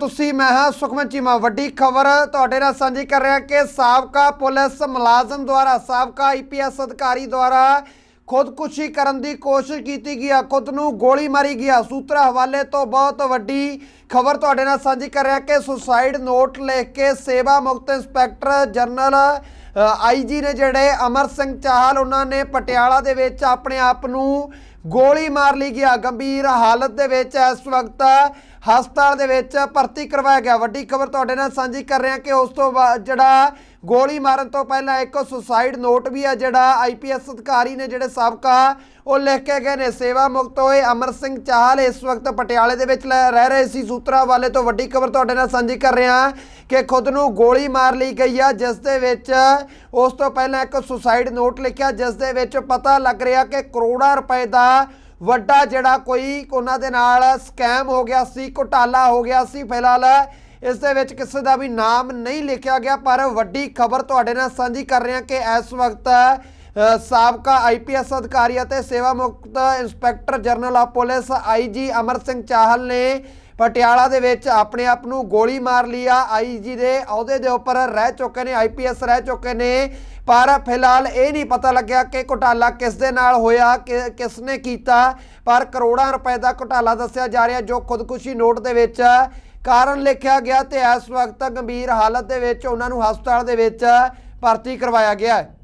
ਤੁਸੀਂ, ਮੈਂ ਹਾਂ ਸੁਖਮਨ ਚੀਮਾ। ਵੱਡੀ ਖਬਰ ਤੁਹਾਡੇ ਨਾਲ ਸਾਂਝੀ ਕਰ ਰਿਹਾ ਕਿ ਸਾਬਕਾ ਪੁਲਿਸ ਮੁਲਾਜ਼ਮ ਦੁਆਰਾ, ਸਾਬਕਾ ਆਈਪੀਐਸ ਅਧਿਕਾਰੀ ਦੁਆਰਾ ਖੁਦਕੁਸ਼ੀ ਕਰਨ ਦੀ ਕੋਸ਼ਿਸ਼ ਕੀਤੀ ਗਈ ਖੁਦ ਨੂੰ ਗੋਲੀ ਮਾਰੀ ਗਿਆ ਸੂਤਰਾ ਹਵਾਲੇ ਤੋਂ ਬਹੁਤ ਵੱਡੀ ਖਬਰ ਤੁਹਾਡੇ ਨਾਲ ਸਾਂਝੀ ਕਰ ਰਿਹਾ ਕਿ ਸੁਸਾਈਡ ਨੋਟ ਲਿਖ ਕੇ ਸੇਵਾ ਮੁਕਤ ਇੰਸਪੈਕਟਰ ਜਨਰਲ ਆਈਜੀ ਨੇ ਜਿਹੜੇ ਅਮਰ ਸਿੰਘ ਚਾਹਲ, ਉਹਨਾਂ ਨੇ ਪਟਿਆਲਾ ਦੇ ਵਿੱਚ ਆਪਣੇ ਆਪ ਨੂੰ ਗੋਲੀ ਮਾਰ ਲਈ ਗਿਆ। ਗੰਭੀਰ ਹਾਲਤ ਦੇ ਵਿੱਚ ਇਸ ਵਕਤ ਹਸਪਤਾਲ ਦੇ ਵਿੱਚ ਭਰਤੀ ਕਰਵਾਇਆ ਗਿਆ। ਵੱਡੀ ਖਬਰ ਤੁਹਾਡੇ ਨਾਲ ਸਾਂਝੀ ਕਰ ਰਹੇ ਹਾਂ ਕਿ ਉਸ ਤੋਂ ਬਾਅਦ ਜਿਹੜਾ ਗੋਲੀ ਮਾਰਨ ਤੋਂ ਪਹਿਲਾਂ ਇੱਕ ਸੁਸਾਈਡ ਨੋਟ ਵੀ ਆ, ਜਿਹੜਾ ਆਈਪੀਐਸ ਅਧਿਕਾਰੀ ਨੇ ਜਿਹੜੇ ਸਾਬਕਾ ਉਹ ਲਿਖ ਕੇ ਗਏ ਨੇ। ਸੇਵਾ ਮੁਕਤ ਹੋਏ ਅਮਰ ਸਿੰਘ ਚਾਹਲ ਇਸ ਵਕਤ ਪਟਿਆਲੇ ਦੇ ਵਿੱਚ ਲੈ- ਰਹਿ ਰਹੇ ਸੀ। ਸੂਤਰਾ ਵਾਲੇ ਤੋਂ ਵੱਡੀ ਖਬਰ ਤੁਹਾਡੇ ਨਾਲ ਸਾਂਝੀ ਕਰ ਰਹੇ ਹਾਂ ਕਿ ਖੁਦ ਨੂੰ ਗੋਲੀ ਮਾਰ ਲਈ ਗਈ ਆ, ਜਿਸ ਦੇ ਵਿੱਚ ਉਸ ਤੋਂ ਪਹਿਲਾਂ ਇੱਕ ਸੁਸਾਈਡ ਨੋਟ ਲਿਖਿਆ, ਜਿਸ ਦੇ ਵਿੱਚ ਪਤਾ ਲੱਗ ਰਿਹਾ ਕਿ ਕਰੋੜਾਂ ਰੁਪਏ ਦਾ ਵੱਡਾ ਜਿਹੜਾ ਕੋਈ ਉਹਨਾਂ ਦੇ ਨਾਲ ਸਕੈਮ ਹੋ ਗਿਆ ਸੀ ਘੁਟਾਲਾ ਹੋ ਗਿਆ ਸੀ ਫਿਲਹਾਲ ਇਸ ਦੇ ਵਿੱਚ ਕਿਸੇ ਦਾ ਵੀ ਨਾਮ ਨਹੀਂ ਲਿਖਿਆ ਗਿਆ ਪਰ ਵੱਡੀ ਖਬਰ ਤੁਹਾਡੇ ਨਾਲ ਸਾਂਝੀ ਕਰ ਰਹੇ ਹਾਂ ਕਿ ਇਸ ਵਕਤ ਅ, ਸਾਬਕਾ ਆਈਪੀਐਸ ਅਧਿਕਾਰੀ ਅਤੇ ਸੇਵਾ ਮੁਕਤ inspector general of police IG Amar Singh Chahal ਨੇ ਪਟਿਆਲਾ ਦੇ ਵਿੱਚ ਆਪਣੇ ਆਪ ਨੂੰ ਗੋਲੀ ਮਾਰ ਲਈ ਆ। ਆਈਜੀ ਦੇ ਅਹੁਦੇ ਦੇ ਉੱਪਰ ਰਹਿ ਚੁੱਕੇ ਨੇ ਆਈਪੀਐਸ ਰਹਿ ਚੁੱਕੇ ਨੇ। ਪਰ ਫਿਲਹਾਲ ਇਹ ਨਹੀਂ ਪਤਾ ਲੱਗਿਆ ਕਿ ਘੁਟਾਲਾ ਕਿਸ ਦੇ ਨਾਲ ਹੋਇਆ, ਕਿ ਕਿਸ ਨੇ ਕੀਤਾ। ਪਰ ਕਰੋੜਾਂ ਰੁਪਏ ਦਾ ਘੁਟਾਲਾ ਦੱਸਿਆ ਜਾ ਰਿਹਾ, ਜੋ ਖੁਦਕੁਸ਼ੀ ਨੋਟ ਦੇ ਵਿੱਚ ਕਾਰਨ ਲਿਖਿਆ ਗਿਆ ਤੇ ਇਸ ਵਕਤ ਗੰਭੀਰ ਹਾਲਤ ਦੇ ਵਿੱਚ ਉਹਨਾਂ ਨੂੰ ਹਸਪਤਾਲ ਦੇ ਵਿੱਚ ਭਰਤੀ ਕਰਵਾਇਆ ਗਿਆ ਹੈ।